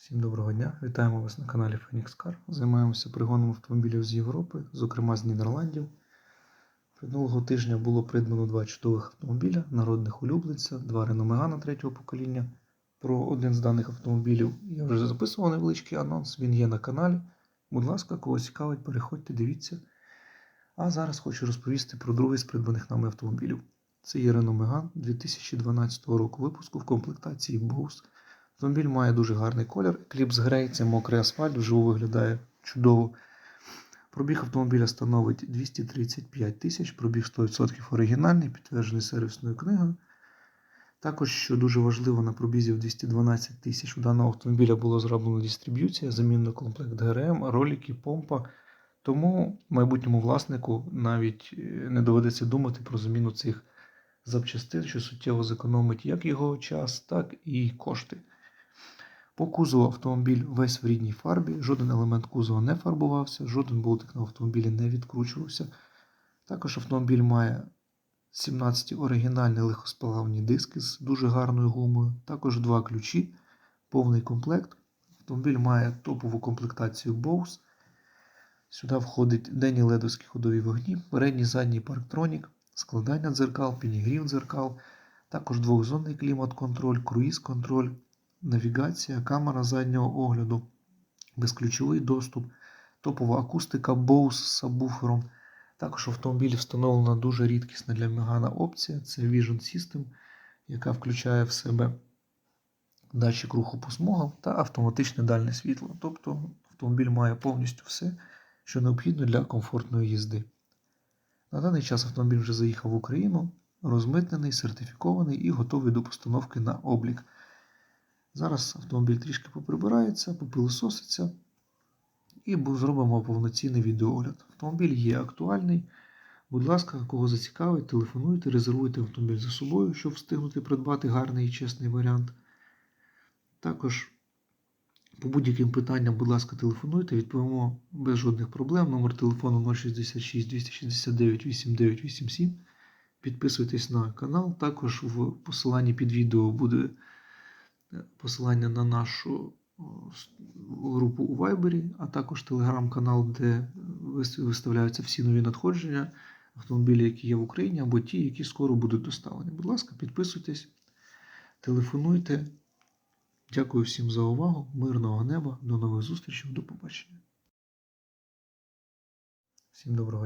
Всім доброго дня! Вітаємо вас на каналі Phoenix Car. Займаємося пригоном автомобілів з Європи, зокрема з Нідерландів. Минулого тижня було придбано два чудових автомобіля, народних улюбленця, два Renault Megane третього покоління. Про один з даних автомобілів я вже записував невеличкий анонс, він є на каналі. Будь ласка, кого цікавить, переходьте, дивіться. А зараз хочу розповісти про другий з придбаних нами автомобілів. Це є Renault Megane 2012 року випуску в комплектації Bose. Автомобіль має дуже гарний колір. Кліпс Грей, це мокрий асфальт, вживу виглядає чудово. Пробіг автомобіля становить 235 тисяч, пробіг 100% оригінальний, підтверджений сервісною книгою. Також, що дуже важливо, на пробізі в 212 тисяч у даного автомобіля було зроблено дистриб'юція, замінено комплект ГРМ, ролики, помпа. Тому майбутньому власнику навіть е, не доведеться думати про заміну цих запчастин, що суттєво зекономить як його час, так і кошти. По кузову автомобіль весь в рідній фарбі, жоден елемент кузова не фарбувався, жоден болтик на автомобілі не відкручувався. Також автомобіль має 17 оригінальні легкосплавні диски з дуже гарною гумою, також два ключі, повний комплект. Автомобіль має топову комплектацію Bose. Сюди входить денні ледовські ходові вогні, передній задній парктронік, складання дзеркал, підігрів дзеркал, також двохзонний клімат-контроль, круїз-контроль, навігація, камера заднього огляду, безключовий доступ, топова акустика Bose з сабвуфером. Також в автомобілі встановлена дуже рідкісна для Megane опція це Vision System, яка включає в себе датчик руху по смугам та автоматичне дальне світло. Тобто автомобіль має повністю все, що необхідно для комфортної їзди. На даний час автомобіль вже заїхав в Україну, розмитнений, сертифікований і готовий до постановки на облік. Зараз автомобіль трішки поприбирається, попилососиться і зробимо повноцінний відеоогляд. Автомобіль є актуальний. Будь ласка, кого зацікавить, телефонуйте, резервуйте автомобіль за собою, щоб встигнути придбати гарний і чесний варіант. Також по будь-яким питанням, будь ласка, телефонуйте, відповімо без жодних проблем. Номер телефону 066 269 8987. Підписуйтесь на канал. Також в посиланні під відео буде посилання на нашу групу у Viber, а також телеграм-канал, де виставляються всі нові надходження, автомобілі, які є в Україні, або ті, які скоро будуть доставлені. Будь ласка, підписуйтесь, телефонуйте. Дякую всім за увагу. Мирного неба. До нових зустрічей. До побачення. Всім доброго дня.